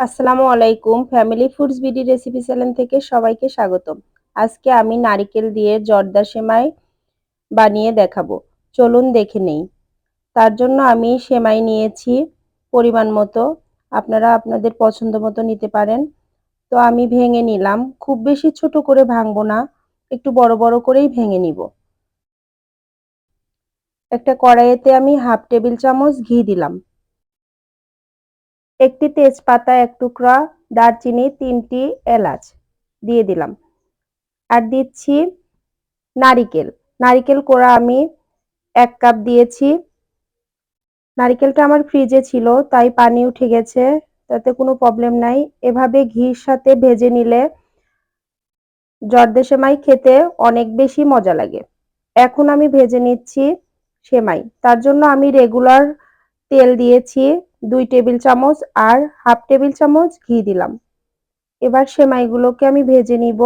আসসালামু আলাইকুম। Family foods BD recipe channel থেকে সবাইকে স্বাগতম। আজকে আমি নারিকেল দিয়ে জর্দা সেমাই বানিয়ে দেখাবো। চলুন দেখে নেই। তার জন্য আমি সেমাই নিয়েছি পরিমাণ মতো। আপনারা আপনাদের পছন্দ মতো নিতে পারেন। তো আমি ভেঙে নিলাম। খুব বেশি ছোট করে ভাঙবো না। একটু বড় বড় করেই ভেঙে নিব। একটা কড়াইতে আমি হাফ টেবিল চামচ ঘি দিলাম। একটি তেজপাতা, এক টুকরা দারচিনি, তিনটি এলাচ দিয়ে দিলাম। আর দিচ্ছি নারিকেল। নারিকেল কোড়া আমি এক কাপ দিয়েছি। নারিকেলটা আমার ফ্রিজে ছিল, তাই পানি উঠে গেছে, তাতে কোনো প্রবলেম নাই। এভাবে ঘির সাথে ভেজে নিলে জর্দে সেমাই খেতে অনেক বেশি মজা লাগে। এখন আমি ভেজে নিচ্ছি সেমাই। তার জন্য আমি রেগুলার তেল দিয়েছি দুই টেবিল চামচ আর হাফ টেবিল চামচ ঘি দিলাম। এবার সেমাইগুলোকে আমি ভেজে নিব।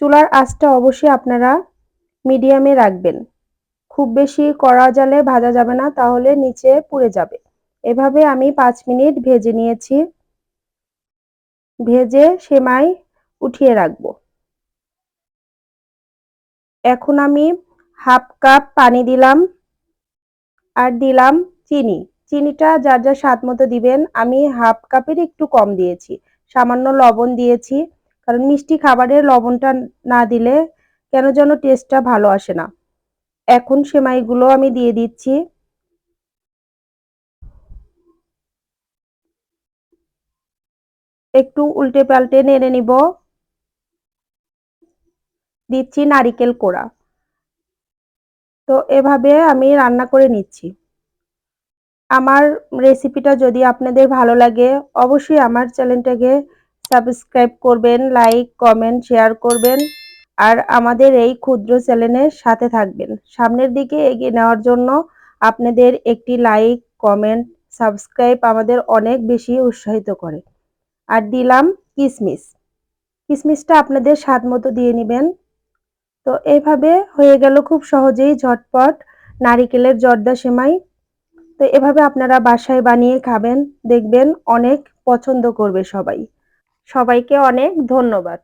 চুলার আঁচটা অবশ্যই আপনারা মিডিয়ামে রাখবেন। খুব বেশি কড়া জালে ভাজা যাবে না, তাহলে নিচে পুড়ে যাবে। এভাবে আমি পাঁচ মিনিট ভেজে নিয়েছি। ভেজে সেমাই উঠিয়ে রাখব। এখন আমি হাফ কাপ পানি দিলাম আর দিলাম চিনি। চিনিটা যার যার স্বাদ মতো দিবেন, আমি হাফ কাপের একটু কম দিয়েছি। সামান্য লবণ দিয়েছি, কারণ মিষ্টি খাবারের লবণটা না দিলে কেন যেন টেস্টটা ভালো আসে না। এখন সেমাইগুলো আমি দিয়ে দিচ্ছি। একটু উল্টে পাল্টে নেড়ে নিব। দিচ্ছি নারিকেল কোড়া। তো এভাবে আমি রান্না করে নিচ্ছি। আমার রেসিপিটা যদি আপনাদের ভালো লাগে, অবশ্যই আমার চ্যানেলটাকে সাবস্ক্রাইব করবেন লাইক কমেন্ট শেয়ার করবেন আর আমাদের এই ক্ষুদ্র চ্যানেলের সাথে থাকবেন। সামনের দিকে এগিয়ে নেওয়ার জন্য আপনাদের একটি লাইক কমেন্ট সাবস্ক্রাইব আমাদের অনেক বেশি উৎসাহিত করে। আর দিলাম কিসমিস। কিসমিসটা আপনাদের স্বাদ মতো দিয়ে নেবেন। তো এইভাবে হয়ে গেল খুব সহজেই ঝটপট নারিকেলের জর্দা সেমাই। তো এভাবে আপনারা বাসায় বানিয়ে খাবেন দেখবেন অনেক পছন্দ করবে সবাই। সবাইকে অনেক ধন্যবাদ।